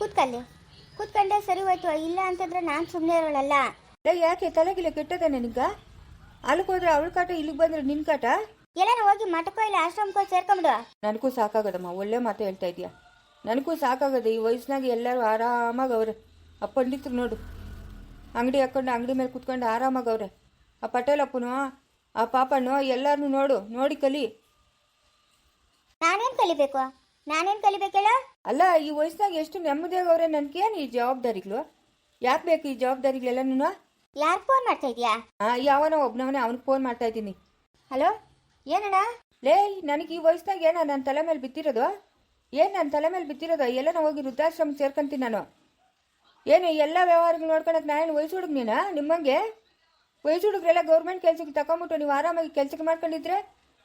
ಕೂತ್ಕಲ್ಲಿ. ಕೂತ್ಕೊಂಡೆ ಸರಿ ಹೋಯ್ತು. ಇಲ್ಲ ಅಂತಂದ್ರೆ ನಾನು ಸುಮ್ಮನೆ ಇರೋಳಲ್ಲ. ಏ ಯಾಕೆ ತಲೆಗಿಲ್ಲ ಕೆಟ್ಟದ ನಿನ್ಗ? ಅಲ್ಲಿ ಹೋದ್ರೆ ಅವಳ ಕಾಟ ಇಲ್ಲಿಗೆ ಬಂದ್ರೆ ನಿನ್ ಕಾಟ? ಎಲ್ಲಾನ ಹೋಗಿ ಮಠಕ್ಕೋ ಇಲ್ಲ ಆಶ್ರಮಕ್ಕೋ ಸೇರ್ಕೊಂಬಿಡು. ನನಗೂ ಸಾಕಾಗದಮ್ಮ ಒಳ್ಳೆ ಮಾತು ಹೇಳ್ತಾ ಇದೀಯ? ನನಗೂ ಸಾಕಾಗದ ಈ ವಯಸ್ಸಿನಾಗ ಎಲ್ಲರೂ ಆರಾಮಾಗಿ ಅವ್ರೆ. ಆ ಪಂಡಿತ್ರು ನೋಡು. ಅಂಗಡಿ ಹಾಕೊಂಡು ಅಂಗಡಿ ಮೇಲೆ ಕುತ್ಕೊಂಡು ಆರಾಮಾಗಿ ಅವ್ರೆ. ಆ ಪಟೇಲಪ್ಪನು ಆ ಪಾಪನು ಎಲ್ಲರನ್ನೂ ನೋಡು. ನೋಡಿ ಕಲಿ. ನಾನೇನು ಕಲಿಬೇಕು? ನಾನೇನು ಕಲಿಬೇಕೇಳ ಅಲ್ಲ ಈ ವಯಸ್ಸಾಗ ಎಷ್ಟು ನೆಮ್ಮದಿಯಾಗಿ ಅವ್ರೆ ನನಗೇನು ಈ ಜವಾಬ್ದಾರಿಗಳು? ಯಾಕೆ ಬೇಕು ಈ ಜವಾಬ್ದಾರಿಗಳೆಲ್ಲನೂ ಯಾರು ಫೋನ್ ಮಾಡ್ತಾ ಇದೀಯಾ? ಹಾಂ ಯಾವನೋ ಒಬ್ಬನವನೇ ಅವ್ನಿಗೆ ಫೋನ್ ಮಾಡ್ತಾ ಇದ್ದೀನಿ. ಹಲೋ ಏನಣ್ಣ? ಲೇ ನನಗೆ ಈ ವಯಸ್ಸಿನಾಗ ಏನ ನನ್ನ ತಲೆ ಮೇಲೆ ಬಿತ್ತಿರೋದು? ಏನು ನನ್ನ ತಲೆ ಮೇಲೆ ಬಿತ್ತಿರೋದು? ಎಲ್ಲನ ಹೋಗಿ ವೃದ್ಧಾಶ್ರಮ ಸೇರ್ಕೊಂತೀನಿ ನಾನು. ಏನು ಎಲ್ಲ ವ್ಯವಹಾರಗಳು ನೋಡ್ಕೊಳಕ್ಕೆ ನಾನು ವಯಸ್ಸು ಹುಡುಗ ನೀನಾ ನಿಮ್ಮಂಗೆ? ವಯಸ್ಸು ಹುಡುಗರೆಲ್ಲ ಗೌರ್ಮೆಂಟ್ ಕೆಲಸಕ್ಕೆ ತಗೊಂಬಿಟ್ಟು ನೀವು ಆರಾಮಾಗಿ ಕೆಲಸಕ್ಕೆ ಮಾಡ್ಕೊಂಡಿದ್ರೆ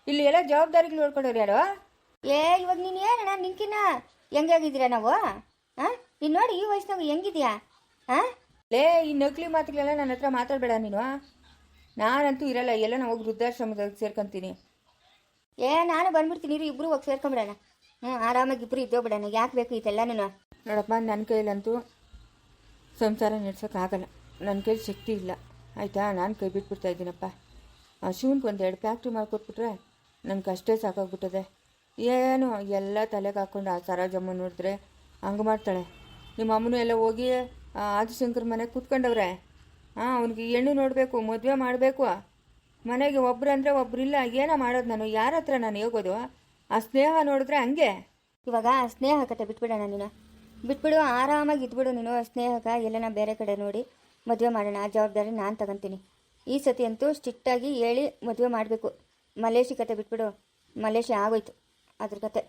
ಇಲ್ಲಿ ಎಲ್ಲ ಜವಾಬ್ದಾರಿಗಳು ನೋಡ್ಕೊಂಡವ್ರು ಯಾರು? ಏ ಇವಾಗ ನೀನು ಏನಣ್ಣ ನಿನ್ಕಿನ್ನ ಹೆಂಗಾಗಿದ್ದೀರಾ ನಾವು? ಹಾಂ ನೀನು ನೋಡಿ ಈ ವಯಸ್ಸಿನಾಗ ಹೆಂಗಿದ್ಯಾ? ಹಾಂ ಲೇ ಈ ನಕಲಿ ಮಾತುಗಳೆಲ್ಲ ನನ್ನ ಹತ್ರ ಮಾತಾಡಬೇಡ ನೀನು ನಾನಂತೂ ಇರಲ್ಲ ಎಲ್ಲ ಹೋಗಿ ವೃದ್ಧಾಶ್ರಮದಾಗ ಸೇರ್ಕೊಂತೀನಿ. ಏ ನಾನು ಬಂದ್ಬಿಡ್ತೀನಿ ಇರು ಇಬ್ರು ಹೋಗಿ ಸೇರ್ಕೊಂಬಿಡೋಣ. ಹ್ಞೂ ಆರಾಮಾಗಿ ಇಬ್ಬರು ಇದ್ದೋಗ್ಬಿಡೋಣ ಯಾಕೆ ಬೇಕು ಇದೆಲ್ಲನೂ ನೋಡಪ್ಪ ನನ್ನ ಕೈಲಂತೂ ಸಂಸಾರ ನಡೆಸೋಕ್ಕಾಗಲ್ಲ ನನ್ನ ಕೈಲಿ ಶಕ್ತಿ ಇಲ್ಲ. ಆಯಿತಾ ನಾನು ಕೈ ಬಿಟ್ಬಿಡ್ತಾ ಇದ್ದೀನಪ್ಪ. ಆ ಶಿವನ್ಗೆ ಒಂದು ಎರಡು ಫ್ಯಾಕ್ಟ್ರಿ ಮಾಡಿಕೊಟ್ಬಿಟ್ರೆ ನನಗೆ ಅಷ್ಟೇ ಸಾಕಾಗ್ಬಿಟ್ಟದೆ. ಏನು ಎಲ್ಲ ತಲೆಗೆ ಹಾಕ್ಕೊಂಡು ಆ ಸರೋಜಮ್ಮ ನೋಡಿದ್ರೆ ಹಂಗೆ ಮಾಡ್ತಾಳೆ. ನಿಮ್ಮ ಅಮ್ಮನೂ ಎಲ್ಲ ಹೋಗಿ, ಆ, ಆದಿಶಂಕರ್ ಮನೆಗೆ ಕುತ್ಕೊಂಡವ್ರೆ. ಹಾಂ ಅವ್ನಿಗೆ ಹೆಣ್ಣು ನೋಡಬೇಕು, ಮದುವೆ ಮಾಡಬೇಕು. ಮನೆಗೆ ಒಬ್ರು ಅಂದರೆ ಒಬ್ರಿಲ್ಲ ಏನೋ ಮಾಡೋದು ನಾನು? ಯಾರ ಹತ್ರ ನಾನು ಹೋಗೋದು ಆ ಸ್ನೇಹ ನೋಡಿದ್ರೆ ಹಂಗೆ. ಇವಾಗ ಸ್ನೇಹ ಕತೆ ಬಿಟ್ಬಿಡೋಣ ನೀನು. ಬಿಟ್ಬಿಡು, ಆರಾಮಾಗಿ ಇದ್ಬಿಡು ನೀನು. ಸ್ನೇಹಕ ಎಲ್ಲನ ಬೇರೆ ಕಡೆ ನೋಡಿ ಮದುವೆ ಮಾಡೋಣ. ಆ ಜವಾಬ್ದಾರಿ ನಾನು ತಗೊಂತೀನಿ. ಈ ಸತಿ ಅಂತೂ ಸ್ಟ್ರಿಕ್ಟಾಗಿ ಹೇಳಿ ಮದುವೆ ಮಾಡಬೇಕು. ಮಲೇಶಿ ಕತೆ ಬಿಟ್ಬಿಡು. ಮಲೇಶಿ ಆಗೋಯ್ತು. ಅದ್ರ ಕತೆ.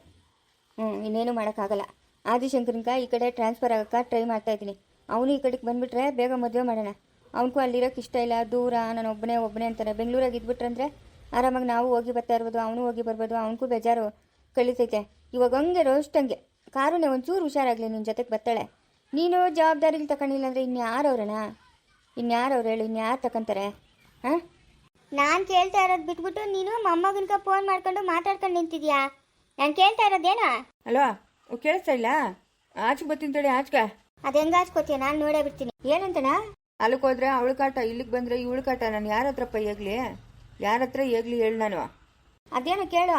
ಹ್ಞೂ ಇನ್ನೇನು ಮಾಡೋಕ್ಕಾಗಲ್ಲ. ಆದಿಶಂಕರನ್ಕ ಈ ಕಡೆ ಟ್ರಾನ್ಸ್ಫರ್ ಆಗೋಕ್ಕೆ ಟ್ರೈ ಮಾಡ್ತಾ ಇದ್ದೀನಿ. ಅವನು ಈ ಕಡೆಗೆ ಬಂದುಬಿಟ್ರೆ ಬೇಗ ಮದುವೆ ಮಾಡೋಣ. ಅವನಿಗೂ ಅಲ್ಲಿರೋಕ್ಕೆ ಇಷ್ಟ ಇಲ್ಲ, ದೂರ ನಾನು ಒಬ್ಬನೇ ಒಬ್ಬನೇ ಅಂತಾರೆ ಬೆಂಗಳೂರಾಗ ಇದ್ಬಿಟ್ರಂದ್ರೆ ಆರಾಮಾಗಿ ನಾವು ಹೋಗಿ ಬರ್ತಾ ಇರ್ಬೋದು, ಅವನು ಹೋಗಿ ಬರ್ಬೋದು, ಅವನಿಗೂ ಬೇಜಾರು ಕಳೀತೈತೆ ಇವಾಗ ಹಂಗೆ ರೋಸ್ಟ್ ಹಂಗೆ. ಕಾರುಣ್ಯ ಒಂಚೂರು ಹುಷಾರಾಗಲಿ ನಿನ್ನ ಜೊತೆಗೆ ಬರ್ತಾಳೆ. ನೀನು ಜವಾಬ್ದಾರಿಲಿ ತಗೊಂಡಿಲ್ಲ ಅಂದರೆ ಇನ್ಯಾರವ್ರಣ ಇನ್ಯಾರವ್ರು ಹೇಳು? ಇನ್ಯಾರು ತಗೊಂತಾರೆ ಹಾಂ? ನಾನು ಕೇಳ್ತಾ ಇರೋದು ಬಿಟ್ಬಿಟ್ಟು ನೀನು ಮೊಮ್ಮಗನ್ಕ ಫೋನ್ ಮಾಡ್ಕೊಂಡು ಮಾತಾಡ್ಕೊಂಡು ನಿಂತಿದ್ಯಾ? ನಾನು ಕೇಳ್ತಾ ಇರೋದೇನಾ ಅಲ್ವಾ? ಕೇಳಿಸ್ತಾ ಇಲ್ಲ. ಆಚೆ ಬರ್ತೀನಿ ತಡಿ ಆಚಕ ಅದು ಹೆಂಗ ಹಚ್ಕೋತೀಯ ನಾನು ನೋಡೇ ಬಿಡ್ತೀನಿ. ಏನಂತಣ ಅಲ್ಲಿಗೆ ಹೋದ್ರೆ ಅವಳ ಕಾಟ ಇಲ್ಲಿಗೆ ಬಂದ್ರೆ ಇವಳು ಕಾಟ. ನಾನು ಯಾರ ಹತ್ರಪ್ಪ ಹೇಗ್ಲಿ? ಯಾರ ಹತ್ರ ಹೇಗ್ಲಿ ಹೇಳು ನಾನು. ಅದೇನೋ ಕೇಳು.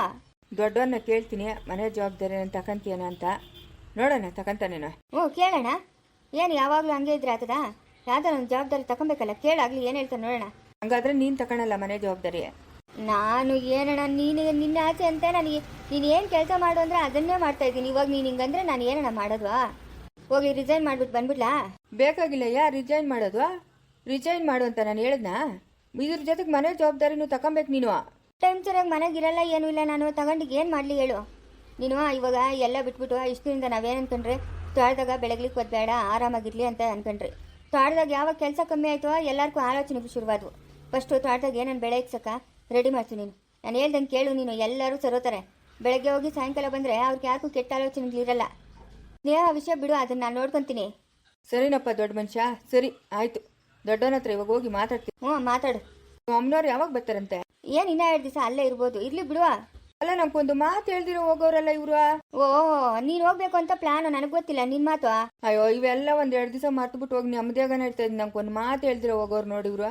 ದೊಡ್ಡವನ್ನ ಕೇಳ್ತೀನಿ. ಮನೆ ಜವಾಬ್ದಾರಿ ನಾನು ತಕಂತೀಯನ ಅಂತ. ನೋಡೋಣ ತಗೊಂತಾನೇನೋ ಹ್ಞೂ ಕೇಳೋಣ ಏನು ಯಾವಾಗಲೂ ಹಂಗೆ ಇದ್ರೆ ಆತದ? ಯಾವ್ದಾರ ಒಂದು ಜವಾಬ್ದಾರಿ ತಗೊಬೇಕಲ್ಲ ಕೇಳಾಗ್ಲಿ ಏನು ಹೇಳ್ತಾನೆ ನೋಡೋಣ ಹಂಗಾದ್ರೆ ನೀನು ತಗೊಳಲ್ಲ ಮನೆ ಜವಾಬ್ದಾರಿ. ನಾನು ಏನಣ್ಣ ನೀನು ನಿನ್ನ ಆಸೆ ಅಂತ ನನಗೆ ನೀನು ಏನು ಕೆಲಸ ಮಾಡು ಅಂದ್ರೆ ಅದನ್ನೇ ಮಾಡ್ತಾ ಇದ್ದೀನಿ. ಇವಾಗ ನೀನು ಹಿಂಗಂದ್ರೆ ನಾನು ಏನಣ್ಣ ಮಾಡೋದ್ವಾ? ಹೋಗಿ ರಿಸೈನ್ ಮಾಡ್ಬಿಟ್ಟು ಬಂದ್ಬಿಡ್ಲಾ? ಬೇಕಾಗಿಲ್ಲ ಯಾ ರಿಜೈನ್ ಮಾಡೋದು ರಿಸೈನ್ ಮಾಡು ಅಂತ ನಾನು ಹೇಳಿದ್ನಾ? ಇದ್ರ ಜೊತೆಗೆ ಮನೆ ಜವಾಬ್ದಾರಿನೂ ತಗೊಬೇಕು ನೀನು. ಟೈಮ್ ಸರಿಯಾಗಿ ಮನೆಗಿರಲ್ಲ ಏನೂ ಇಲ್ಲ ನಾನು. ತಗೊಂಡಿಗೆ ಏನು ಮಾಡಲಿ ಹೇಳು. ನೀನು ಇವಾಗ ಎಲ್ಲ ಬಿಟ್ಬಿಟ್ಟು ಇಷ್ಟರಿಂದ ನಾವೇನು ಅನ್ಕೊಂಡ್ರೆ ತೋಟದಾಗ ಬೆಳಗ್ಲಿಕ್ಕೆ ಬೇಡ ಆರಾಮಾಗಿರಲಿ ಅಂತ ಅನ್ಕೊಂಡ್ರಿ. ತೋಟದಾಗ ಯಾವಾಗ ಕೆಲಸ ಕಮ್ಮಿ ಆಯ್ತೋ ಎಲ್ಲರಿಗೂ ಆಲೋಚನೆಗೂ ಶುರುವಾದವು. ಫಸ್ಟು ತೋಟದಾಗ ಏನೇನು ಬೆಳೆ ಇಕ್ಸಕ್ಕ ರೆಡಿ ಮಾಡ್ತೀನಿ ನೀನು. ನಾನು ಹೇಳ್ದಂಗೆ ಕೇಳು ನೀನು ಎಲ್ಲರೂ ಸರೋತಾರೆ. ಬೆಳಗ್ಗೆ ಹೋಗಿ ಸಾಯಂಕಾಲ ಬಂದರೆ ಅವ್ರಿಗೆ ಯಾಕೂ ಕೆಟ್ಟ ಆಲೋಚನೆಗಳಿರಲ್ಲ ಆ ವಿಷಯ ಬಿಡು ಅದನ್ನು ನಾನು ನೋಡ್ಕೊತೀನಿ. ಸರಿನಪ್ಪ ದೊಡ್ಡ ಮನುಷ್ಯ ಸರಿ ಆಯಿತು. ದೊಡ್ಡವನ ಹತ್ರ ಇವಾಗ ಹೋಗಿ ಮಾತಾಡ್ತೀನಿ. ಹ್ಞೂ ಮಾತಾಡು. ಅಮ್ಮನವ್ರು ಯಾವಾಗ ಬರ್ತಾರಂತೆ? ಏನು ಇನ್ನೂ ಎರಡು ದಿವಸ ಅಲ್ಲೇ ಇರ್ಬೋದು. ಇರಲಿ ಬಿಡುವ ಅಲ್ಲ ನಮ್ಗೊಂದು ಮಾತು ಹೇಳ್ದಿರೋ ಹೋಗೋರಲ್ಲ ಇವರು? ಓ ನೀನು ಹೋಗ್ಬೇಕು ಅಂತ ಪ್ಲಾನ್ ನನಗೆ ಗೊತ್ತಿಲ್ಲ. ನಿನ್ ಮಾತು? ಅಯ್ಯೋ ಇವೆಲ್ಲ ಒಂದ್ ಎರಡು ದಿವಸ ಮರ್ತು ಬಿಟ್ಟು ಹೋಗಿ ನೆಮ್ಮದಿಯಾಗನೇ ಇರ್ತದೆ ಇದ್ದೀನಿ ನಮ್ಗೊಂದು ಮಾತು ಹೇಳ್ದಿರೋ ಹೋಗೋರು ನೋಡಿ ಇವ್ರು.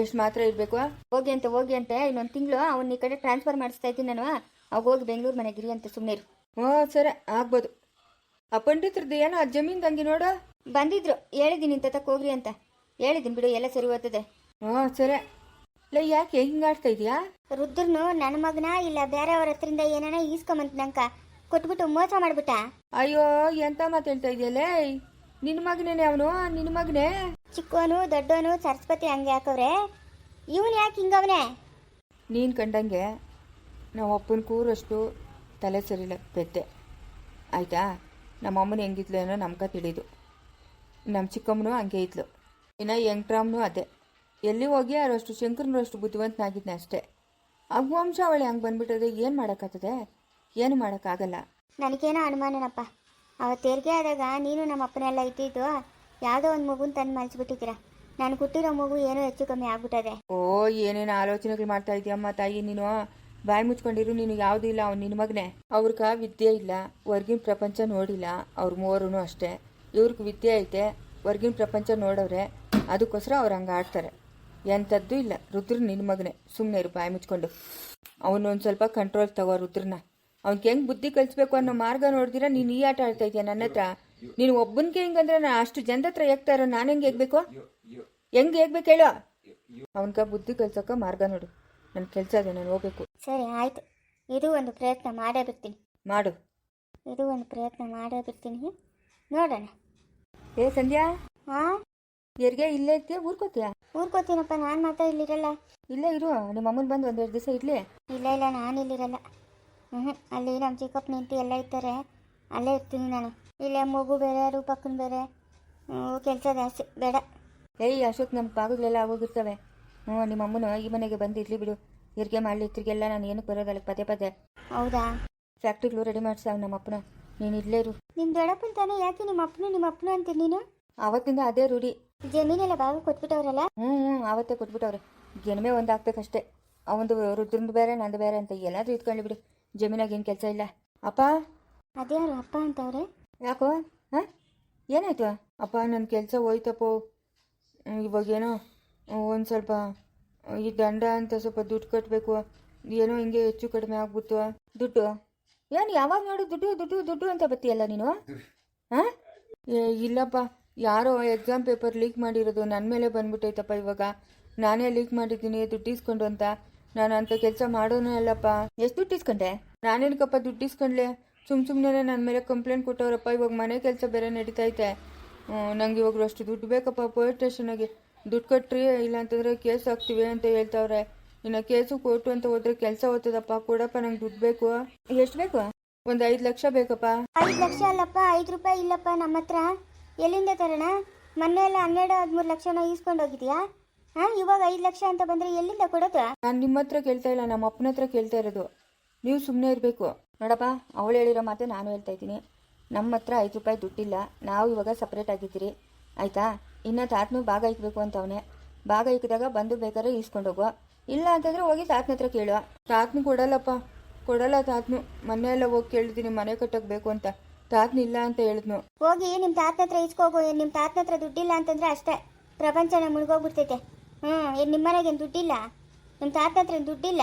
ಎಷ್ಟು ಮಾತ್ರ ಇರಬೇಕು? ಹೋಗಿ ಅಂತ ಹೋಗಿ ಅಂತ. ಇನ್ನೊಂದು ತಿಂಗಳು ಅವನ್ನ ಈ ಕಡೆ ಟ್ರಾನ್ಸ್ಫರ್ ಮಾಡಿಸ್ತಾ ಇದ್ದೀನಿ ನಾನು. ಅವಾಗ ಹೋಗಿ ಬೆಂಗಳೂರು ಮನೆಗೆ ಇರಿ ಅಂತ ಸುಮ್ಮನೆ ಇರು. ಹ್ಞೂ ಸರಿ. ಆಗ್ಬೋದು. ಆ ಪಂಡಿತರದ್ದು ಏನೋ ಆ ಜಮೀನ್ ತಂಗಿ ನೋಡು. ಬಂದಿದ್ರು. ಹೇಳಿದ್ದೀನಿ ಇಂತ ತಕ್ಕ ಹೋಗ್ರಿ ಅಂತ. ಹೇಳಿದ್ದೀನಿ ಬಿಡು ಎಲ್ಲ ಸರಿ ಹೋಗ್ತದೆ. ಹ್ಞೂ ಸರಿ. ಇಲ್ಲ ಯಾಕೆ ಹಿಂಗಾಡ್ತಾ ಇದೆಯಾ ರುದ್ರನು ನನ್ನ ಮಗನ ಇಲ್ಲ ಬೇರೆಯವ್ರ ಹತ್ರಿಂದ ಏನಾನ ಈಸ್ಕೊಂಬಂತ ನಂಕ ಕೊಟ್ಬಿಟ್ಟು ಮೋಸ ಮಾಡ್ಬಿಟ್ಟ? ಅಯ್ಯೋ ಎಂತ ಮಾತು ಹೇಳ್ತಾ ಇದೆಯಲ್ಲೇ ನಿನ್ನ ಮಗನೇನೆ ಅವನು? ನಿನ್ನ ಮಗನೇ? ಚಿಕ್ಕವನು ದೊಡ್ಡವನು ಸರಸ್ವತಿ ಹಂಗೆ ಯಾಕವ್ರೆ? ಇವನು ಯಾಕೆ ಹಿಂಗವನೆ? ನೀನು ಕಂಡಂಗೆ ನಮ್ಮ ಅಪ್ಪನ ಕೂರಷ್ಟು ತಲೆ ಸರಿಲ್ಲ ಪೆದ್ದೆ ಆಯಿತಾ? ನಮ್ಮ ಅಮ್ಮನ ಹೆಂಗಿದ್ಲು ಏನೋ ನಮ್ಗೆ ತಿಳಿದು. ನಮ್ಮ ಚಿಕ್ಕಮ್ಮನು ಹಂಗೆ ಇದ್ಲು. ಇನ್ನು ಯಂಗ್ರಾಮ್ನು ಅದೇ. ಎಲ್ಲಿ ಹೋಗಿ ಅವರಷ್ಟು ಶಂಕರನಷ್ಟು ಬುದ್ಧಿವಂತನಾಗಿದ್ನ ಅಷ್ಟೇ. ಆ ವಂಶಾವಳಿ ಹಂಗೆ ಬಂದ್ಬಿಟ್ಟದೆ ಏನು ಮಾಡೋಕ್ಕಾಗ್ತದೆ? ಏನು ಮಾಡೋಕ್ಕಾಗಲ್ಲ? ನನಗೇನೋ ಅನುಮಾನನಪ್ಪ. ಅವತ್ತು ತೆರಿಗೆ ಆದಾಗ ನೀನು ನಮ್ಮ ಅಪ್ಪನೆಲ್ಲ ಇದ್ದಿದ್ದು ಯಾವುದೋ ಒಂದು ಮಗುನ ತಂದು ಮಲ್ಸ್ಬಿಟ್ಟಿದ್ದೀರ. ನಾನು ಹುಟ್ಟಿರೋ ಮಗು ಏನೋ ಹೆಚ್ಚು ಕಮ್ಮಿ ಆಗ್ಬಿಟ್ಟದೆ. ಓ, ಏನೇನು ಆಲೋಚನೆಗಳು ಮಾಡ್ತಾ ಇದೀಯಮ್ಮ ತಾಯಿ? ನೀನು ಬಾಯಿ ಮುಚ್ಕೊಂಡಿರು, ನೀನು ಯಾವುದೂ ಇಲ್ಲ ಅವ್ನು ನಿನ್ನ ಮಗನೇ. ಅವ್ರಗ ವಿದ್ಯೆ ಇಲ್ಲ, ಹೊರ್ಗಿನ ಪ್ರಪಂಚ ನೋಡಿಲ್ಲ, ಅವ್ರ ಮೂವರು ಅಷ್ಟೇ. ಇವ್ರಿಗೆ ವಿದ್ಯೆ ಐತೆ, ಹೊರ್ಗಿನ ಪ್ರಪಂಚ ನೋಡವ್ರೆ ಅದಕ್ಕೋಸ್ಕರ ಅವ್ರು ಹಂಗೆ ಆಡ್ತಾರೆ. ಎಂಥದ್ದು ಇಲ್ಲ ರುದ್ರ ನಿನ್ನ ಮಗನೇ. ಸುಮ್ಮನೆ ಇರು, ಬಾಯಿ ಮುಚ್ಕೊಂಡು. ಅವನು ಒಂದು ಸ್ವಲ್ಪ ಕಂಟ್ರೋಲ್ ತಗೋ ರುದ್ರನ ಅವ್ನಿಗೆ ಹೆಂಗೆ ಬುದ್ಧಿ ಕಲಿಸ್ಬೇಕು ಅನ್ನೋ ಮಾರ್ಗ ನೋಡಿದಿರ ನೀನು ಈ ಆಟ ಆಡ್ತಾ ಇದೆಯಾ ನನ್ನ ಹತ್ರ? ನೀನು ಒಬ್ಬನಿಗೆ ಹೆಂಗಂದ್ರೆ ನಾನು ಅಷ್ಟು ಜನದ ಹತ್ರ ಹೇಗ್ತಾ ಇರೋ ನಾನು ಹೆಂಗೆ ಹೇಗ್ಬೇಕು ಹೆಂಗೆ ಹೇಗ್ಬೇಕು ಹೇಳು? ಅವನ್ಗ ಬುದ್ಧಿ ಕಲ್ಸೋಕೆ ಮಾರ್ಗ ನೋಡು. ನನ್ನ ಕೆಲಸ ಇದೆ ನಾನು ಹೋಗ್ಬೇಕು. ಸರಿ ಆಯಿತು. ಇದು ಒಂದು ಪ್ರಯತ್ನ ಮಾಡೇ ಬಿಡ್ತೀನಿ. ಮಾಡು. ಇದು ಒಂದು ಪ್ರಯತ್ನ ಮಾಡೇ ಬಿಡ್ತೀನಿ. ನೋಡೋಣ. ಏ ಸಂಧ್ಯಾ? ಹಾಂ ಎರ್ಗೆ ಇಲ್ಲೇ ಇರ್ತೀಯ ಊರ್ಕೋತೀಯಾ ಊರ್ಕೋತೀನಪ್ಪ ನಾನು ಮಾತ್ರ ಇಲ್ಲಿರಲ್ಲ. ಇಲ್ಲೇ ಇರು. ನಿಮ್ಮ ಅಮ್ಮನ ಬಂದು ಒಂದೆರಡು ದಿವಸ ಇರ್ಲಿ. ಇಲ್ಲ ಇಲ್ಲ ನಾನು ಇಲ್ಲಿರಲ್ಲ. ಹ್ಞೂ ಅಲ್ಲಿ ನಮ್ಮ ಚಿಕ್ಕಪ್ಪ ನಿಂತು ಎಲ್ಲ ಇರ್ತಾರೆ. ಅಲ್ಲೇ ಇರ್ತೀನಿ ನಾನು. ಇಲ್ಲೇ ಮಗು ಬೇರೆ ರೂಪಕ್ಕನ ಬೇರೆ. ಕೆಲಸ ಜಾಸ್ತಿ ಬೇಡ. ಏಯ್ ಅಶೋಕ್ ನಮ್ಮ ಪಾಗಗಳೆಲ್ಲ ಆಗೋಗಿರ್ತವೆ. ಹ್ಞೂ ನಿಮ್ಮ ಅಮ್ಮನು ಈ ಮನೆಗೆ ಬಂದು ಇರಲಿ ಬಿಡು. ಇರ್ಗೆ ಮಾಡಲಿ ತಿರ್ಗೆಲ್ಲ ನಾನು ಏನಕ್ಕೆ ಬರೋದಲ್ಲ ಪದೇ ಪದೇ. ಹೌದಾ? ಫ್ಯಾಕ್ಟ್ರಿಗಳು ರೆಡಿ ಮಾಡ್ಸಾವ ನಮ್ಮ ಅಪ್ಪನ. ನೀನು ಇಲ್ಲೇ ಇರು. ನಿಮ್ಮ ದೊಡ್ಡಪ್ಪನ ತಾನೇ? ಯಾಕೆ ನಿಮ್ಮ ಅಪ್ಪನು ನಿಮ್ಮ ಅಪ್ಪನು ಅಂತೀನಿ ನೀನು? ಆವತ್ತಿಂದ ಅದೇ ರೂಢಿ. ಜಮೀನೆಲ್ಲ ಬಾವು ಕೊಟ್ಬಿಟ್ಟವ್ರಲ್ಲ? ಹ್ಞೂ ಹ್ಞೂ ಆವತ್ತೇ ಕೊಟ್ಬಿಟ್ಟವ್ರೆ. ಗೆಣಮೆ ಒಂದು ಹಾಕ್ಬೇಕಷ್ಟೇ ಅವಂದು ರುದ್ರಂದು ಬೇರೆ ನಂದು ಬೇರೆ ಅಂತ ಎಲ್ಲಾದರೂ ಇದ್ಕೊಂಡು ಬಿಡು. ಜಮೀನಾಗ ಏನು ಕೆಲಸ ಇಲ್ಲ. ಅಪ್ಪ? ಅದ್ಯಾರು ಅಪ್ಪ ಅಂತವ್ರೆ? ಯಾಕೋ? ಹಾಂ? ಏನಾಯ್ತು? ಅಪ್ಪ ನನ್ನ ಕೆಲಸ ಹೋಯ್ತಪ್ಪೋ. ಇವಾಗೇನೋ ಒಂದು ಸ್ವಲ್ಪ ಈ ದಂಡ ಅಂತ ಸ್ವಲ್ಪ ದುಡ್ಡು ಕಟ್ಟಬೇಕು ಏನೋ ಹಿಂಗೆ ಹೆಚ್ಚು ಕಡಿಮೆ ಆಗ್ಬಿಡ್ತು. ದುಡ್ಡು? ಏನು ಯಾವಾಗ ನೋಡು ದುಡ್ಡು ದುಡ್ಡು ದುಡ್ಡು ಅಂತ ಬತ್ತೀಯಲ್ಲ ನೀನು? ಹಾಂ? ಇಲ್ಲಪ್ಪ. ಯಾರೋ ಎಕ್ಸಾಮ್ ಪೇಪರ್ ಲೀಕ್ ಮಾಡಿರೋದು ನನ್ನ ಮೇಲೆ ಬಂದ್ಬಿಟ್ಟೈತಪ್ಪ ಇವಾಗ. ನಾನೇ ಲೀಕ್ ಮಾಡಿದ್ದೀನಿ ದುಡ್ಡು ಇಸ್ಕೊಂಡು ಅಂತ. ನಾನು ಅಂತ ಕೆಲಸ ಮಾಡೋನು ಅಲ್ಲಪ್ಪ. ಎಷ್ಟು ದುಡ್ಡು ಇಸ್ಕೊಂಡೆ? ನಾನೇನಕ್ಕಪ್ಪ ದುಡ್ಡು ಇಸ್ಕೊಂಡ್ಲೆ? ಸುಮ್ ಸುಮ್ಮನೆ ನನ್ನ ಮೇಲೆ ಕಂಪ್ಲೇಂಟ್ ಕೊಟ್ಟವ್ರಪ್ಪ, ಇವಾಗ ಮನೆ ಕೆಲಸ ಬೇರೆ ನಡೀತೈತೆ. ನಂಗೆ ಇವಾಗ ಅಷ್ಟು ದುಡ್ಡು ಬೇಕಪ್ಪ ಪೊಲೀಸ್ ಸ್ಟೇಷನ್ಗೆ ದುಡ್ಡು ಕಟ್ರಿ ಇಲ್ಲಾಂತಂದ್ರೆ ಕೇಸ್ ಹಾಕ್ತೀವಿ ಅಂತ ಹೇಳ್ತಾವ್ರೆ. ಇನ್ನು ಕೇಸು ಕೊಟ್ಟು ಅಂತ ಹೋದ್ರೆ ಕೆಲಸ ಓದ್ತದಪ್ಪ ಕೊಡಪ್ಪ ನಂಗೆ ದುಡ್ಡು ಬೇಕು. ಎಷ್ಟು ಬೇಕು? ಒಂದು ಐದು ಲಕ್ಷ ಬೇಕಪ್ಪ. ಐದು ಲಕ್ಷ ಅಲ್ಲಪ್ಪ, ಐದು ರೂಪಾಯಿ ಇಲ್ಲಪ್ಪ ನಮ್ಮ ಹತ್ರ ಎಲ್ಲಿಂದ ತರೋಣ? ಮೊನ್ನೆ ಎಲ್ಲ ಹನ್ನೆರಡು ಹದಿಮೂರು ಲಕ್ಷನ ಈಸ್ಕೊಂಡು ಹೋಗಿದ್ಯಾ? ಹಾಂ ಇವಾಗ ಐದು ಲಕ್ಷ ಅಂತ ಬಂದರೆ ಎಲ್ಲಿಂದ ಕೊಡೋದು ನಾನು ನಿಮ್ಮ ಹತ್ರ ಕೇಳ್ತಾ ಇಲ್ಲ ನಮ್ಮ ಅಪ್ಪನ ಹತ್ರ ಕೇಳ್ತಾ ಇರೋದು. ನೀವು ಸುಮ್ಮನೆ ಇರಬೇಕು. ನೋಡಪ್ಪ ಅವಳು ಹೇಳಿರೋ ಮಾತು ನಾನು ಹೇಳ್ತಾ ಇದ್ದೀನಿ. ನಮ್ಮ ಹತ್ರ ಐದು ರೂಪಾಯಿ ದುಡ್ಡಿಲ್ಲ. ನಾವು ಇವಾಗ ಸಪ್ರೇಟ್ ಆಗಿದ್ದೀರಿ. ಆಯಿತಾ? ಇನ್ನು ತಾತನು ಭಾಗ ಇಕ್ಬೇಕು ಅಂತ ಅವನೇ. ಭಾಗ ಇಕ್ಕಿದಾಗ ಬಂದು ಬೇಕಾದ್ರೆ ಈಸ್ಕೊಂಡು ಹೋಗು ಇಲ್ಲ ಅಂತಂದ್ರೆ ಹೋಗಿ ತಾತನ ಹತ್ರ ಕೇಳುವ. ತಾತನು ಕೊಡಲ್ಲಪ್ಪ. ಕೊಡಲ್ಲ ತಾತನು. ಮೊನ್ನೆ ಎಲ್ಲ ಹೋಗಿ ಕೇಳಿದ್ದೀನಿ ಮನೆ ಕಟ್ಟಕ್ಕೆ ಬೇಕು ಅಂತ. ತಾತನ ಇಲ್ಲ ಅಂತ ಹೇಳಿದ್ನು. ಹೋಗಿ ನಿಮ್ಮ ತಾತನ ಹತ್ರ ಇಸ್ಕೋಗು ನಿಮ್ಮ ತಾತನ ಹತ್ರ ದುಡ್ಡಿಲ್ಲ ಅಂತಂದ್ರೆ ಅಷ್ಟೇ. ಪ್ರಪಂಚನ ಮುಳುಗೋಗ್ಬಿಡ್ತೈತೆ. ಹ್ಞೂ ಏನು ನಿಮ್ಮ ಮನೆಗೇನು ದುಡ್ಡಿಲ್ಲ? ನಿಮ್ಮ ತಾತ ಹತ್ರ ದುಡ್ಡಿಲ್ಲ?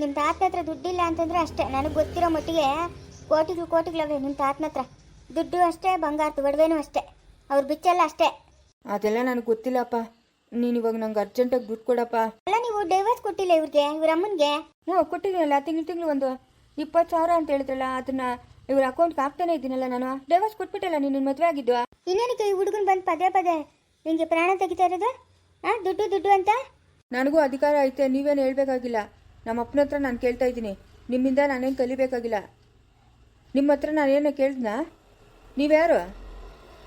ನಿಮ್ಮ ತಾತನ ಹತ್ರ ದುಡ್ಡಿಲ್ಲ ಅಂತಂದ್ರೆ ಅಷ್ಟೇ. ನನಗೆ ಗೊತ್ತಿರೋ ಮಟ್ಟಿಗೆ ಕೋಟಿಗಳು ಕೋಟಿಗಳವೆ ನಿಮ್ಮ ತಾತನ ಹತ್ರ. ದುಡ್ಡು ಅಷ್ಟೇ ಬಂಗಾರದ ಒಡವೆನೂ ಅಷ್ಟೇ. ಅವ್ರು ಬಿಚ್ಚಲ್ಲ ಅಷ್ಟೇ. ಅದೆಲ್ಲ ನನಗೆ ಗೊತ್ತಿಲ್ಲಪ್ಪ. ನೀನು ಇವಾಗ ನಂಗೆ ಅರ್ಜೆಂಟಾಗಿ ದುಡ್ಡು ಕೊಡಪ್ಪ. ಅಲ್ಲ ನೀವು ಡೈವರ್ಸ್ ಕೊಟ್ಟಿಲ್ಲ ಇವ್ರಿಗೆ ಇವ್ರ ಅಮ್ಮನಿಗೆ? ಹ್ಞೂ ಕೊಟ್ಟಿದ್ದೀನಲ್ಲ ತಿಂಗಳು ತಿಂಗಳು ಒಂದು ಇಪ್ಪತ್ತು ಸಾವಿರ ಅಂತ ಹೇಳಿದ್ರಲ್ಲ ಅದನ್ನ ಇವ್ರ ಅಕೌಂಟ್ಗೆ ಹಾಕ್ತಾನೆ ಇದ್ದೀನಲ್ಲ ನಾನು. ಡೈವರ್ಸ್ ಕೊಟ್ಬಿಟ್ಟಲ್ಲ ನೀನು ಮದುವೆ ಆಗಿದ್ದು? ಇನ್ನೇನಕ್ಕೆ ಈ ಹುಡುಗನ್ ಬಂದು ಪದೇ ಪದೇ ನಿಂಗೆ ಪ್ರಾಣ ತೆಗಿತಾ ಇರೋದು? ಹಾಂ ದುಡ್ಡು ದುಡ್ಡು ಅಂತ? ನನಗೂ ಅಧಿಕಾರ ಐತೆ, ನೀವೇನು ಹೇಳ್ಬೇಕಾಗಿಲ್ಲ. ನಮ್ಮ ಅಪ್ಪನ ಹತ್ರ ನಾನು ಕೇಳ್ತಾ ಇದ್ದೀನಿ. ನಿಮ್ಮಿಂದ ನಾನೇನು ಕಲಿಬೇಕಾಗಿಲ್ಲ. ನಿಮ್ಮ ಹತ್ರ ನಾನೇನು ಕೇಳಿದ್ನಾ? ನೀವ್ಯಾರು?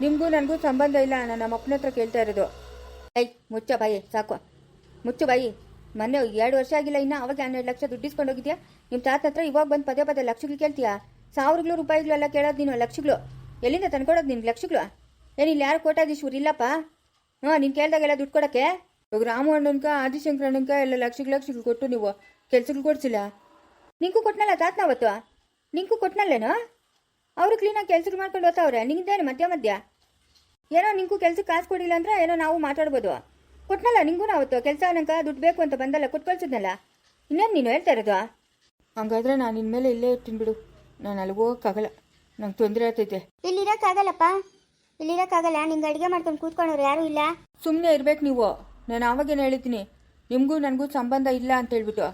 ನಿಮಗೂ ನನಗೂ ಸಂಬಂಧ ಇಲ್ಲ, ನಾನು ನಮ್ಮ ಅಪ್ಪನ ಹತ್ರ ಕೇಳ್ತಾ ಇರೋದು. ಐ ಮುಚ್ಚ ಬಾಯಿ, ಸಾಕು. ಮುಚ್ಚ ಬಾಯಿ. ಮೊನ್ನೆ ಎರಡು ವರ್ಷ ಆಗಿಲ್ಲ, ಇನ್ನು ಅವಾಗ ಹನ್ನೆರಡು ಲಕ್ಷ ದುಡ್ಡು ಹೋಗಿದ್ಯಾ? ನಿಮ್ಮ ತಾತ ಹತ್ರ ಇವಾಗ ಬಂದು ಪದೇ ಪದೇ ಲಕ್ಷಗಳು ಕೇಳ್ತೀಯಾ? ಸಾವಿರಗಳು ರೂಪಾಯಿಗಳೆಲ್ಲ ಕೇಳೋದು ನೀನು, ಲಕ್ಷಗಳು. ಎಲ್ಲಿಂದ ತಂದ್ಕೊಡೋದು ನಿನ್ಗೆ ಲಕ್ಷಗಳು? ಏನಿಲ್ಲ ಯಾರು ಕೋಟಾಧೀಶ್ವರ ಇಲ್ಲಪ್ಪ? ಹಾಂ, ನೀನು ಕೇಳ್ದಾಗೆಲ್ಲ ದುಡ್ಡು ಕೊಡೋಕ್ಕೆ? ಇವಾಗ ರಾಮು ಅಣ್ಣನ್ಕ, ಆದಿಶಂಕರ ಅಣ್ಣನ್ಕ ಎಲ್ಲ ಲಕ್ಷಗಳು ಲಕ್ಷಗಳು ಕೊಟ್ಟು ನೀವು ಕೆಲ್ಸಗಳು ಕೊಡ್ಸಿಲ್ಲ. ನಿಂಗೂ ಕೊಟ್ನಲ್ಲ ತಾತ್ನ ಅವತ್ತು? ನಿಂಗೂ ಕೊಟ್ನಲ್ಲೇನೋ? ಅವರು ಕ್ಲೀನಾಗಿ ಕೆಲ್ಸಗಳು ಮಾಡ್ಕೊಂಡು ಹೋಗ್ತಾವ್ರೆ. ನಿಂದೇನು ಮಧ್ಯ ಮಧ್ಯ? ಏನೋ ನಿಂಗೂ ಕೆಲ್ಸಕ್ಕೆ ಕಾಸು ಕೊಡಿಲ್ಲ ಅಂದ್ರೆ ಏನೋ ನಾವು ಮಾತಾಡ್ಬೋದು. ಕೊಟ್ನಲ್ಲ ನಿಂಗೂ ಅವತ್ತು? ಕೆಲಸ ನಂಕ ದುಡ್ಡು ಬೇಕು ಅಂತ ಬಂದಲ್ಲ, ಕೊಟ್ಟು ಕಳ್ಸಿದ್ನಲ್ಲ. ಇನ್ನೇನು ನೀನು ಹೇಳ್ತಾ ಇರೋದು? ಹಂಗಾದ್ರೆ ನಾನು ಇನ್ಮೇಲೆ ಇಲ್ಲೇ ಇರ್ತೀನಿ ಬಿಡು. ನಾನು ಅಲ್ಲಿಗೆ ಹೋಗೋಕ್ಕಾಗಲ್ಲ. ನಂಗೆ ತೊಂದರೆ ಆಗ್ತೈತೆ. ಇಲ್ಲಿರೋಕ್ಕಾಗಲ್ಲಪ್ಪ. ಇಲ್ಲಿರೋಕ್ಕಾಗಲ್ಲ ನಿಂಗೆ ಅಡುಗೆ ಮಾಡ್ಕೊಂಡು ಕೂತ್ಕೊಂಡವ್ರು ಯಾರೂ ಇಲ್ಲ. ಸುಮ್ಮನೆ ಇರ್ಬೇಕು ನೀವು. ನಾನು ಆವಾಗೇನು ಹೇಳಿದ್ದೀನಿ ನಿಮಗೂ ನನಗೂ ಸಂಬಂಧ ಇಲ್ಲ ಅಂತ ಹೇಳ್ಬಿಟ್ಟು.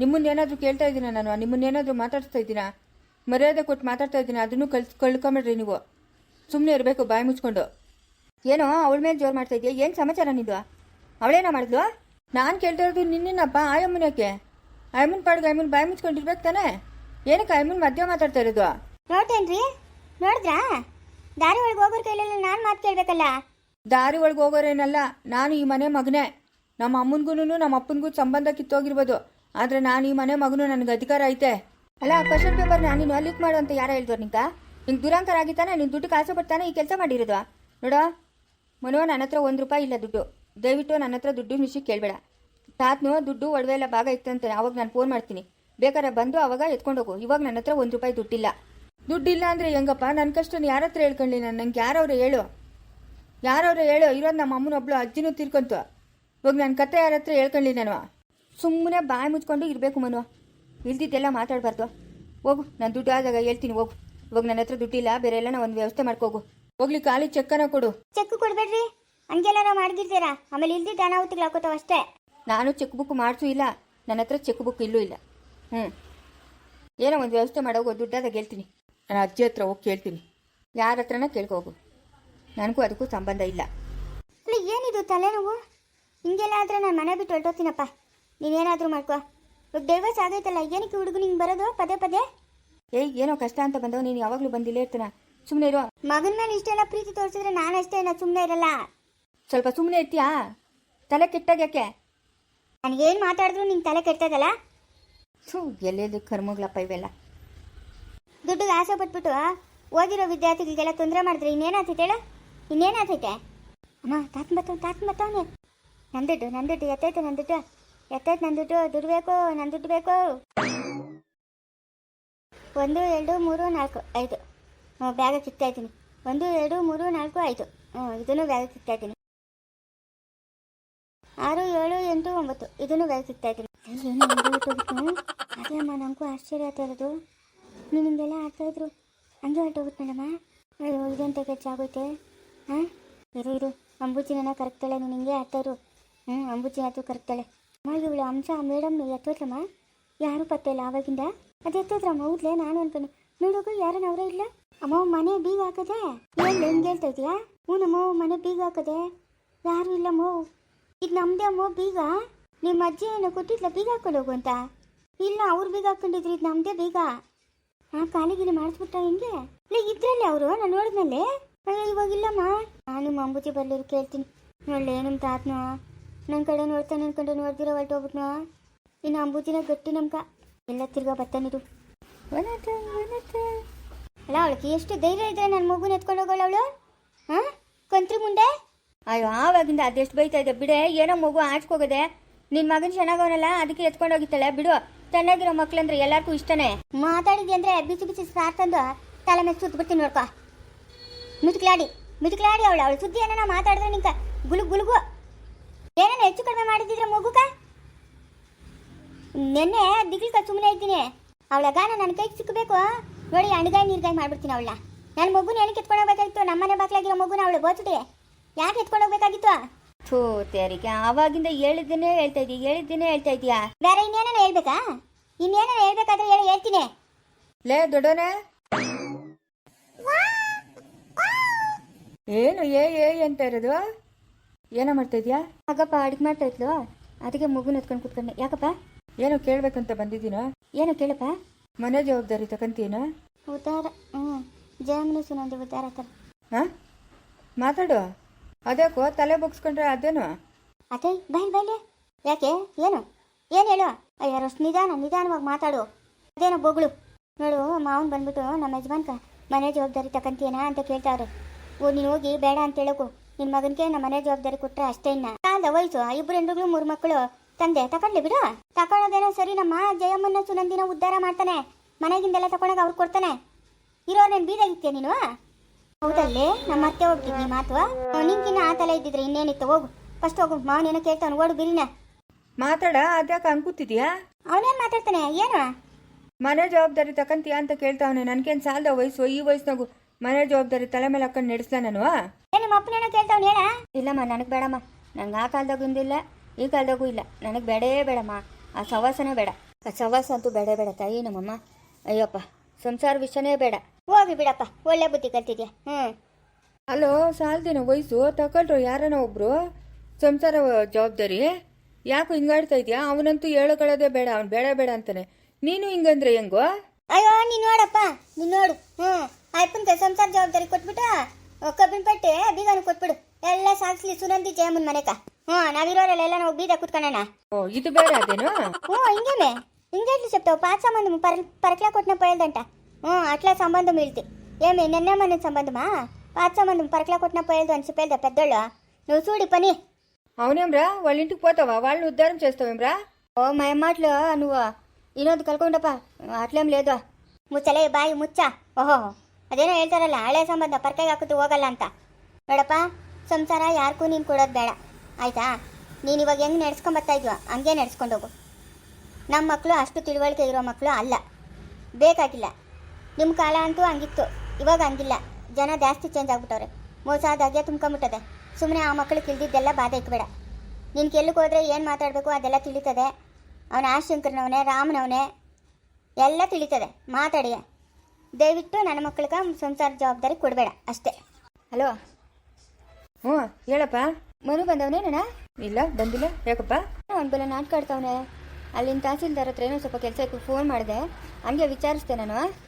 ನಿಮ್ಮನ್ನೇನಾದರೂ ಕೇಳ್ತಾ ಇದ್ದೀನ ನಾನು? ನಿಮ್ಮನ್ನೇನಾದರೂ ಮಾತಾಡ್ತಾ ಇದ್ದೀನ ಮರ್ಯಾದೆ ಕೊಟ್ಟು ಮಾತಾಡ್ತಾ ಇದ್ದೀನಿ ಅದನ್ನು ಕಳ್ಸಿ ಕಳ್ಕೊಂಬಿಡ್ರಿ ನೀವು. ಸುಮ್ಮನೆ ಇರಬೇಕು ಬಾಯಿ ಮುಚ್ಕೊಂಡು. ಏನೋ ಅವಳ ಮೇಲೆ ಜೋರು ಮಾಡ್ತಾ ಇದೆಯಾ ಏನು ಸಮಾಚಾರ ನಿಂದು? ಅವಳೇನೋ ಮಾಡಿದ್ಲು? ನಾನು ಕೇಳ್ತಾ ಇರೋದು ನಿನ್ನೇನಪ್ಪ ಆಯಮ್ಮನ ಯಾಕೆ? ಆಯಮ್ಮನ ಪಾಡ್ಗೆ ಆಯಮ್ಮನ ಬಾಯಿ ಮುಚ್ಕೊಂಡಿರ್ಬೇಕು ತಾನೇ? ಏನಕ್ಕೆ ಆಯಮ್ಮನ ಮಧ್ಯ ಮಾತಾಡ್ತಾ ಇರೋದು? ನೋಡ್ತೇನ್ರಿ? ನೋಡಿದ್ರಾ? ದಾರಿ ಒಳಗೆ ಹೋಗೋರ್ ಕೈಲೆಲ್ಲ ನಾನು ಮಾತು ಕೇಳಬೇಕಲ್ಲ? ದಾರಿ ಒಳಗೆ ಹೋಗೋರೇನಲ್ಲ, ನಾನು ಈ ಮನೆ ಮಗನೇ. ನಮ್ಮ ಅಮ್ಮನಿಗೂ ನಮ್ಮ ಅಪ್ಪನಿಗೂ ಸಂಬಂಧ ಕಿತ್ತೋಗಿರ್ಬೋದು. ಆದರೆ ನಾನು ಈ ಮನೆ ಮಗನು ನನಗೆ ಅಧಿಕಾರ ಐತೆ. ಅಲ್ಲ ಕ್ವಶನ್ ಪೇಪರ್ ನಾನು ನೀನು ಲೀಕ್ ಮಾಡು ಅಂತ ಯಾರು ಹೇಳಿದ್ರು ನಿಂಗೆ? ನಿಂಗೆ ದುರಂಕಾರ ಆಗಿತ್ತಾನೆ ನೀನು ದುಡ್ಡು ಕಾಸು ಬರ್ತಾನೆ ಈ ಕೆಲಸ ಮಾಡಿರೋದು. ನೋಡೋ, ಮನೋ ನನ್ನ ಹತ್ರ ಒಂದು ರೂಪಾಯಿ ಇಲ್ಲ ದುಡ್ಡು. ದಯವಿಟ್ಟು ನನ್ನ ಹತ್ರ ದುಡ್ಡು ವಿಷಯ ಕೇಳಬೇಡ. ತಾತನು ದುಡ್ಡು ಒಡವೆ ಎಲ್ಲ ಭಾಗ ಇತ್ತಂತೆ, ಅವಾಗ ನಾನು ಫೋನ್ ಮಾಡ್ತೀನಿ. ಬೇಕಾದ್ರೆ ಬಂದು ಅವಾಗ ಎತ್ಕೊಂಡೋಗು ಇವಾಗ ನನ್ನ ಹತ್ರ ಒಂದು ರೂಪಾಯಿ ದುಡ್ಡಿಲ್ಲ. ದುಡ್ಡಿಲ್ಲ ಅಂದರೆ ಹೆಂಗಪ್ಪ? ನನ್ನ ಕಷ್ಟನ ಯಾರ ಹತ್ರ ಹೇಳ್ಕೊಳ್ಳಿ ನಾನು? ನಂಗೆ ಯಾರವ್ರು ಹೇಳು. ಯಾರವ್ರು ಹೇಳು? ಇರೋದು ನಮ್ಮ ಅಮ್ಮನೊಬ್ಳು ಅಜ್ಜಿನೂ ತಿರ್ಕೊಂತು. ಇವಾಗ ನನ್ನ ಕತೆ ಯಾರ ಹತ್ರ ಹೇಳ್ಕೊಳ್ಳಿ ನಾನು? ಸುಮ್ಮನೆ ಬಾಯಿ ಮುಚ್ಕೊಂಡು ಇರಬೇಕು ಮನು. ಇಲ್ದಿದ್ದೆಲ್ಲ ಮಾತಾಡಬಾರ್ದು. ಹೋಗು ನಾನು ದುಡ್ಡು ಆದಾಗ ಹೇಳ್ತೀನಿ ಹೋಗು. ಇವಾಗ ನನ್ನ ಹತ್ರ ದುಡ್ಡಿಲ್ಲ ಬೇರೆ ಎಲ್ಲ ಒಂದು ವ್ಯವಸ್ಥೆ ಮಾಡ್ಕೋಗು. ಹೋಗ್ಲಿ ಖಾಲಿ ಚೆಕ್ಕನ ಕೊಡು. ಚೆಕ್ ಕೊಡ್ಬೇಡ್ರಿ. ಹಂಗೆಲ್ಲ ಮಾಡಿರ್ತೀರಾ ಆಮೇಲೆ ಇಲ್ದಿದ್ದ ಅನಾಹುತಿಗಳು ಹಾಕೋತಾವ ಅಷ್ಟೇ. ನಾನು ಚೆಕ್ ಬುಕ್ ಮಾಡಿಸು ಇಲ್ಲ. ನನ್ನ ಹತ್ರ ಚೆಕ್ ಬುಕ್ ಇಲ್ಲೂ ಇಲ್ಲ. ಹ್ಞೂ ಏನೋ ಒಂದು ವ್ಯವಸ್ಥೆ ಮಾಡೋಗು ದುಡ್ಡಾದಾಗ ಹೇಳ್ತೀನಿ. ನಾನು ಅಜ್ಜಿ ಹತ್ರ ಹೋಗಿ ಕೇಳ್ತೀನಿ. ಯಾರ ಹತ್ರನ ಕೇಳ್ಕೋಗು. ನನಗೂ ಅದಕ್ಕೂ ಸಂಬಂಧ ಇಲ್ಲ. ಅಲ್ಲ ಏನಿದು ತಲೆನೋವು? ಹಿಂಗೆಲ್ಲ ಆದರೆ ನಾನು ಮನೆ ಬಿಟ್ಟು ಹೊರಟೋಗ್ತೀನಪ್ಪ. ನೀನೇನಾದರೂ ಮಾಡ್ಕೋ. ಇವಾಗ ಡೈವರ್ಸ್ ಆಗೈತಲ್ಲ ಏನಕ್ಕೆ ಹುಡುಗರು ನಿಂಗೆ ಬರೋದು? ಪದೇ ಪದೇ. ಏಯ್ ಏನೋ ಕಷ್ಟ ಅಂತ ಬಂದವು ನೀನು ಯಾವಾಗಲೂ ಬಂದಿಲ್ಲೇ ಇರ್ತಾನ. ಸುಮ್ಮನೆ ಇರೋ. ಮಗನ ಮೇಲೆ ಇಷ್ಟೆಲ್ಲ ಪ್ರೀತಿ ತೋರಿಸಿದ್ರೆ ನಾನು ಅಷ್ಟೇ ನಾ ಸುಮ್ಮನೆ ಇರಲ್ಲ. ಸ್ವಲ್ಪ ಸುಮ್ಮನೆ ಇರ್ತೀಯಾ? ತಲೆ ಕೆಟ್ಟಾಗ ಯಾಕೆ? ನನಗೇನು ಮಾತಾಡಿದ್ರು ನಿಂಗೆ ತಲೆ ಕೆಟ್ಟದಲ್ಲ ಸೊ ಎಲ್ಲೆಲ್ಲಿ ಕರ್ಮಗಳಪ್ಪ ಇವೆಲ್ಲ. ದುಡ್ಡಿಗೆ ಆಸೆ ಪಟ್ಬಿಟ್ಟು ಓದಿರೋ ವಿದ್ಯಾರ್ಥಿಗಳಿಗೆಲ್ಲ ತೊಂದರೆ ಮಾಡಿದ್ರೆ ಇನ್ನೇನಾಗ್ತೈತೆ ಹೇಳು? ಇನ್ನೇನಾಗ್ತೈತೆ? ಅಮ್ಮ, ತಾತನ್ ಬತ್ತವ್, ತಾತನ್ ಬತ್ತವನೇ. ನನ್ನ ದುಡ್ಡು ನನ್ನ ದುಡ್ಡು, ಎತ್ತೈತೆ ನನ್ನ ಎತ್ತೈತೆ ನನ್ನ ದುಡ್ಡು ದುಡ್ಡು ಬೇಕು ನನ್ನ ದುಡ್ಡು ಬೇಕು. ಒಂದು, ಎರಡು, ಮೂರು, ನಾಲ್ಕು, ಐದು. ಬ್ಯಾಗ ಇದ್ದೀನಿ. ಒಂದು, ಎರಡು, ಮೂರು, ನಾಲ್ಕು, ಐದು. ಇದನ್ನು ಬ್ಯಾಗ ಇದ್ದೀನಿ. ಆರು, ಏಳು, ಎಂಟು, ಒಂಬತ್ತು. ಇದನ್ನು ಬ್ಯಾಗ ಇದ್ದೀನಿ. ಅದೇ ಅಮ್ಮ ನನಗೂ ಆಶ್ಚರ್ಯ ಆಗ್ತಾ ಇರೋದು. ನೀನು ಆಡ್ತಾಯಿದ್ರು ಹಂಗೆ ಹೊರಟೋಗುತ್ತೆ ಮೇಡಮ್ಮ ಅಯ್ಯೋ ಇದಂತ ಹೆಚ್ಚಾಗೋಯ್ತೆ ಹಾಂ ಇರು ಇರು. ಅಂಬುಜಿನ ಕರೆಕ್ತಾಳೆ. ನೀನು ಹಿಂಗೆ ಆಡ್ತಾ ಇರು. ಹ್ಞೂ ಅಂಬುಜಿನ ಅದು ಕರೆಕ್ತಾಳೆ. ಇವಳು ಅಂಶ ಮೇಡಮ್ ಎತ್ತೋದ್ರಮ್ಮ? ಯಾರು ಪತ್ತೆ ಇಲ್ಲ ಆವಾಗಿಂದ? ಅದು ಎತ್ತೋದ್ರಮ್ಮ ಹೌದ್ಲೆ ನಾನು ಅನ್ಕೊಂಡು. ನೋಡೋಕು ಯಾರು ಅವರೇ ಇಲ್ಲ? ಅಮ್ಮ ಮನೆ ಬೀಗ ಹಾಕದೆ? ಏನು, ಹೆಂಗೆ ಹೇಳ್ತಾ ಇದೀಯಾ? ಹ್ಞೂನಮ್ಮ ಮನೆ ಬೀಗ ಹಾಕದೆ? ಯಾರು ಇಲ್ಲಮ್ಮ ಇದು ನಮ್ಮದೇ ಅಮ್ಮ ಬೀಗ? ನಿಮ್ಮ ಅಜ್ಜಿ ಏನೋ ಕೊಟ್ಟಿದ್ಲ, ಬೀಗ ಹಾಕೊಂಡು ಹೋಗು ಅಂತ? ಇಲ್ಲ, ಅವ್ರು ಬೀಗ ಹಾಕೊಂಡಿದ್ರು, ಇದು ನಮ್ಮದೇ ಬೀಗ. ಹಾ ಕಾಲಿಗಿಲಿ ಮಾಡಿಸ್ಬಿಟ್ಟ ಹೆಂಗೆ? ಇದ್ರಲ್ಲಿ ಅವರು? ನಾನು ನೋಡಿದ್ಮೇಲೆ ಇವಾಗ ಇವಾಗಿಲ್ಲಮ್ಮ ನಾನು ನಿಮ್ಮ ಅಂಬುಜಿ ಬರ್ಲಿರು, ಕೇಳ್ತೀನಿ. ನೋಡ್ಲಿ, ನಿಮ್ ತಾತನ? ನನ್ನ ಕಡೆ ನೋಡ್ತಾನೆ ನನ್ನ ಕಡೆ ನೋಡ್ದಿರೋ ಹೊರಟೋಗ್ಬಿಟ್ನ ಇನ್ನು ಅಂಬುಜಿನ ಗಟ್ಟಿ ನಮ್ಕ ಎಲ್ಲ ತಿರ್ಗಾ ವನತ ಅಲ್ಲ, ಅವಳಿಗೆ ಎಷ್ಟು ಧೈರ್ಯ ಇದ್ರೆ ನನ್ನ ಮಗುನ ಎತ್ಕೊಂಡು ಹೋಗೋಳು ಅವಳು? ಹಾಂ ಕಂತ್ರಿ ಮುಂದೆ? ಅಯ್ಯೋ, ಆವಾಗಿಂದ ಅದೆಷ್ಟು ಬೈತಾ ಇದೆ ಬಿಡೆ? ಏನೋ ಮಗು ಆಚ್ಕೋಗದೆ ನಿನ್ನ ಮಗನ ಚೆನ್ನಾಗವನಲ್ಲ, ಅದಕ್ಕೆ ಎತ್ಕೊಂಡು ಹೋಗಿತ್ತಾಳೆ ಬಿಡು ಚೆನ್ನಾಗಿರೋ ಮಕ್ಳಂದ್ರೆ ಎಲ್ಲರಿಗೂ ಇಷ್ಟನೇ. ಮಾತಾಡಿದ್ವಿ ಅಂದ್ರೆ ಬಿಸಿ ಬಿಸಿ ಸಾರ್ ತಂದು ತಲೆ ಮೇಲೆ ಸುತ್ತ ಬಿಡ್ತೀನಿ ನೋಡ್ಕೊ. ಮಿಟ್ಕ್ಲಾಡಿ ಮಿಟ್ಕ್ಲಾಡಿ ಅವಳು. ಅವಳು ಸುದ್ದಿ ಏನೋ ಮಾತಾಡಿದ್ರೆ ನಿಂಕ ಗುಲು ಗುಲುಗು. ಏನೇನು ಹೆಚ್ಚು ಕಡಿಮೆ ಮಾಡಿದ್ರೆ ಮಗುಕ? ನೆನ್ನೆ ದಿಗ್ಲಿಕ ಸುಮ್ಮನೆ ಇದ್ದೀನಿ. ಅವಳ ಗಾನ ನನ್ನ ಕೈಗೆ ಸಿಕ್ಕಬೇಕು ನೋಡಿ, ಅಣಗಾಯಿ ನೀರ್ಗಾಯಿ ಮಾಡ್ಬಿಡ್ತೀನಿ ಅವಳ ನನ್ನ ಮಗುನ ಏನಕ್ಕೆ ಎತ್ಕೊಂಡು ಹೋಗ್ಬೇಕಾಗಿತ್ತು? ನಮ್ಮನೆ ಬಾಕ್ಲಾಗಿರೋ ಮಗುನ ಅವಳು ಬೋಚುಡಿ. ಯಾಕೆ ಎತ್ಕೊಂಡು ಹೋಗ್ಬೇಕಾಗಿತ್ತು? ಥೂ ತೇರಿಗೆ. ಆವಾಗಿಂದ ಹೇಳಿದ್ದೇನೆ ಹೇಳ್ತಾ ಇದೀಯ ಹೇಳಿದ್ದೇನೆ ಹೇಳ್ತಾ ಇದೀಯಾ. ಬೇರೆ ಇನ್ನೇನ ಹೇಳ್ಬೇಕಾ? ಇನ್ನೇನ ಹೇಳ್ಬೇಕಾದ್ರೆ ಹೇಳಿ ಹೇಳ್ತೀನಿ. ಲೇ ದೊಡ್ಡೋನೆ. ಏನು ಏ ಏ ಅಂತ ಇರೋದು? ಏನೋ ಮಾಡ್ತಾ ಇದೀಯಾ? ಆಗಪ್ಪ ಅಡುಗೆ ಮಾಡ್ತಾ ಇದ್ಲು. ಅದಕ್ಕೆ ಮಗುನ ಎತ್ಕೊಂಡು ಕುತ್ಕೊಂಡೆ. ಯಾಕಪ್ಪ? ಏನೋ ಕೇಳ್ಬೇಕಂತ ಬಂದಿದ್ದೀನೋ? ಏನೋ ಕೇಳಪ್ಪ? ಮನೆ ಜವಾಬ್ದಾರಿ ತಗೊಂತೀನೋ ಉತ್ತಾರ ಹ್ಞೂ ಜಯಮನಿ ಸುನಂದಿ ಉತ್ತಾರ ಥರ ಹಾಂ? ಮಾತಾಡು. ಅದೇಕೋ ತಲೆ ಬಗ್ಸ್ಕೊಂಡ್ರೆ ಅದೇನು? ಅದೇ ಬೈಲ್ ಬೈಲೆ ಯಾಕೆ? ಏನು? ಏನು ಹೇಳು? ಅಯ್ಯ ರಷ್ಟು ನಿಧಾನ, ನಿಧಾನವಾಗಿ ಮಾತಾಡು. ಅದೇನೋ ಬೊಗಳು. ನೋಡು ಮಾವನ್ ಬಂದ್ಬಿಟ್ಟು ನಮ್ಮ ಯಜಮಾನ್ಕ ಮನೆ ಜವಾಬ್ದಾರಿ ತಕಂತೀಯನಾ ಅಂತ ಕೇಳ್ತಾವ್ರೆ. ಓ, ನೀನು ಹೋಗಿ ಬೇಡ ಅಂತ ಹೇಳಕು. ನಿನ್ನ ಮಗನಿಗೆ ನಮ್ಮ ಮನೆ ಜವಾಬ್ದಾರಿ ಕೊಟ್ಟರೆ ಅಷ್ಟೇ ಇನ್ನ. ಕಾಲದ ವಯಸ್ಸು ಇಬ್ರು ಹೆಂಡ್ರುಗಳು ಮೂರು ಮಕ್ಕಳು. ತಂದೆ, ತಕೊಂಡ್ಲಿ ಬಿಡು. ತಕೊಳ್ಳೋದೇನೋ ಸರಿ, ನಮ್ಮ ಜಯಮ್ಮನ ಸುನಂದಿನ ಉದ್ಧಾರ ಮಾಡ್ತಾನೆ. ಮನೆಗಿಂದೆಲ್ಲ ತಕೊಂಡಾಗ ಅವ್ರು ಕೊಡ್ತಾನೆ. ಇರೋರ್ನೇನು ಬೀದಾಗಿತ್ತೀಯ ನೀನು? ಹೌದಲ್ಲೇ? ನಮ್ಮ ಅತ್ತೆ ಹೋಗ್ತೀನಿ ಮಾತು. ನಿನ್ಕಿನ್ನ ಆ ತಲೆ ಇದ್ದಿದ್ರೆ ಇನ್ನೇನಿತ್ತು? ಹೋಗು. ಫಸ್ಟ್ ಹೋಗು. ಮಾವನೇನೋ ಕೇಳ್ತಾನೆ ಓಡು ಬಿರಿನ. ಮಾತಾಡ. ಅದ್ಯಾಕ ಅನ್ಕೂತಿದ್ಯಾ ಅವನೇನ್ ಮಾತಾಡ್ತಾನೆ? ಏನು? ಮನೆ ಜವಾಬ್ದಾರಿ ತಕಂತೀಯ ಅಂತ ಕೇಳ್ತಾವನೆ. ನನ್ಗೇನು ಸಾಲದ ವಯಸ್ಸು? ಈ ವಯಸ್ಸಿನಾಗು ಮನೆ ಜವಾಬ್ದಾರಿ ತಲೆ ಮೇಲೆ ಹಾಕೊಂಡು ನಡೆಸ್ಲ ನಾನು? ಏ ನಿಮ್ಮ ಅಪ್ಪನೇನೋ ಕೇಳ್ತಾವ್ನು ಹೇಳ. ಇಲ್ಲಮ್ಮ ನನಗೆ ಬೇಡಮ್ಮ. ನಂಗೆ ಆ ಕಾಲದಾಗೂ ಇಲ್ಲ ಈ ಕಾಲದಾಗೂ ಇಲ್ಲ. ನನಗೆ ಬೇಡೇ ಬೇಡಮ್ಮ. ಆ ಸವಾಸನೇ ಬೇಡ. ಆ ಸವಾಸ ಅಂತೂ ಬೇಡ ಬೇಡ ತಾಯಿ ನಮ್ಮಮ್ಮ. ಅಯ್ಯಪ್ಪ ಸಂಸಾರ ವಿಷಯನೇ ಬೇಡ. ಹೋಗಿ ಬಿಡಪ್ಪ ಒಳ್ಳೆ ಬುದ್ಧಿ ಕಲ್ತಿದ್ಯಾ? ಹ್ಞೂ ಅಲೋ ಸಾಲ್ದಿನ ವಯಸ್ಸು ತಗೊಳ್ರು ಯಾರನ ಒಬ್ರು? ಸಂಸಾರ ಜವಾಬ್ದಾರಿ? ಯಾಕೋ ಹಿಂಗಾಡ್ತಾ ಇದ್ಯಾ? ಅವನಂತೂ ಹೇಳ್ಕೊಳ್ಳೋದೇ ಬೇಡ ಅವ್ನು ಬೇಡ ಬೇಡ ಅಂತಾನೆ. ನೀನು ಹಿಂಗಂದ್ರೆ ಹೆಂಗೋ? ಅಯ್ಯೋ ನೀನು ನೋಡಪ್ಪ ನೀನು ನೋಡು. ಹ್ಞೂ ಆಯ್ತಂತೆ ಸಂಸಾರ ಜವಾಬ್ದಾರಿ ಕೊಟ್ಬಿಟ್ಟು ಕಬ್ಬಿನ ಪಟ್ಟೆ ಬೀಗನ ಕೊಟ್ಬಿಡು. ಎಲ್ಲ ಸಾಗಿಸ್ಲಿ ಸುನಂದಿ ಜಯಮ್ಮನ ಮನೆಕ. ಹ್ಞೂ ನಾವಿರೋರೆಲ್ಲ ಎಲ್ಲ ನಾವು ಬೀದ ಕುತ್ಕೊಳ್ಳೋಣ ಓ ಇದು ಬೇಡ ಅದೇನು? ಹ್ಞೂ ಹಿಂಗೇನೆ. ಹಿಂಗೇನು ಚೆಪ್ತಾವ ಪಾಚ ಮಂದಿ ಪರ ಪರಕ್ಲ ಕೊಟ್ಟನ ಪಯಲ್ದಂಟ అట్లా సంబంధం వెళ్తే ఏమి నిన్న మన సంబంధమా పాత సంబంధం పరకలా కొట్టిన పోయేది అని చెప్పేదా పెద్దోళ్ళు నువ్వు చూడి పని అవునేమ్రా వాళ్ళ ఇంటికి పోతావా వాళ్ళని ఉద్ధారం చేస్తావేమ్రా ఓ మా మాటలు నువ్వు ఈరోజు కలుకుండప్ప అట్లేం లేదు ಮುಚ್ಚಲೆ ಬಾಯಿ ಮುಚ್ಚ ಓಹೋ ಅದೇನೋ ಹೇಳ್ತಾರಲ್ಲ ಹಳೆ ಸಂಬಂಧ ಪರ್ಕೆಗೆ ಹಾಕಿದ್ರು ಹೋಗಲ್ಲ ಅಂತ ನೋಡಪ್ಪ ಸಂಸಾರ ಯಾರಿಗೂ ನೀನು ಕೊಡೋದು ಬೇಡ ಆಯ್ತಾ ನೀನು ಇವಾಗ ಹೆಂಗೆ ನಡ್ಸ್ಕೊಂಬರ್ತಾ ಇದ್ವ ಹಂಗೆ ನಡ್ಸ್ಕೊಂಡು ಹೋಗು ನಮ್ಮ ಮಕ್ಕಳು ಅಷ್ಟು ತಿಳುವಳಿಕೆ ಇರೋ ಮಕ್ಕಳು ಅಲ್ಲ ಬೇಕಾಗಿಲ್ಲ ನಿಮ್ಮ ಕಾಲ ಅಂತೂ ಹಂಗಿತ್ತು. ಇವಾಗ ಹಂಗಿಲ್ಲ. ಜನ ಜಾಸ್ತಿ ಚೇಂಜ್ ಆಗ್ಬಿಟ್ಟವ್ರೆ. ಮೋಸ ಆದಾಗೆ ತುಂಬ್ಕೊಂಬಿಟ್ಟದೆ. ಸುಮ್ಮನೆ ಆ ಮಕ್ಕಳು ತಿಳಿದಿದ್ದೆಲ್ಲ ಬಾಧೆ ಇಕ್ಬೇಡ ನಿನ್ನ ಕೆಲ್ಲಿಗೆ ಹೋದ್ರೆ ಏನು ಮಾತಾಡಬೇಕು ಅದೆಲ್ಲ ತಿಳಿತದೆ. ಅವನ ಆಶಂಕರನವನೇ ರಾಮನವನೇ ಎಲ್ಲ ತಿಳಿತದೆ. ಮಾತಾಡಿ ದಯವಿಟ್ಟು ನನ್ನ ಮಕ್ಕಳಿಗೆ ಸಂಸಾರ ಜವಾಬ್ದಾರಿ ಕೊಡಬೇಡ ಅಷ್ಟೇ. ಹಲೋ. ಹ್ಞೂ ಹೇಳಪ್ಪ. ಮನು ಬಂದವನೇನ ಇಲ್ಲ ಬಂದಿಲ್ಲ. ಯಾಕಪ್ಪ? ಅವ್ನು ಬೆಲೆ ನಾಟ್ಕಾಡ್ತವನೆ ಅಲ್ಲಿನ ತಹಸೀಲ್ದಾರ್ ಹತ್ರ ಏನೋ ಸ್ವಲ್ಪ ಕೆಲಸಕ್ಕೆ ಫೋನ್ ಮಾಡಿದೆ. ಹಂಗೆ ವಿಚಾರಿಸ್ದೆ ನಾನು.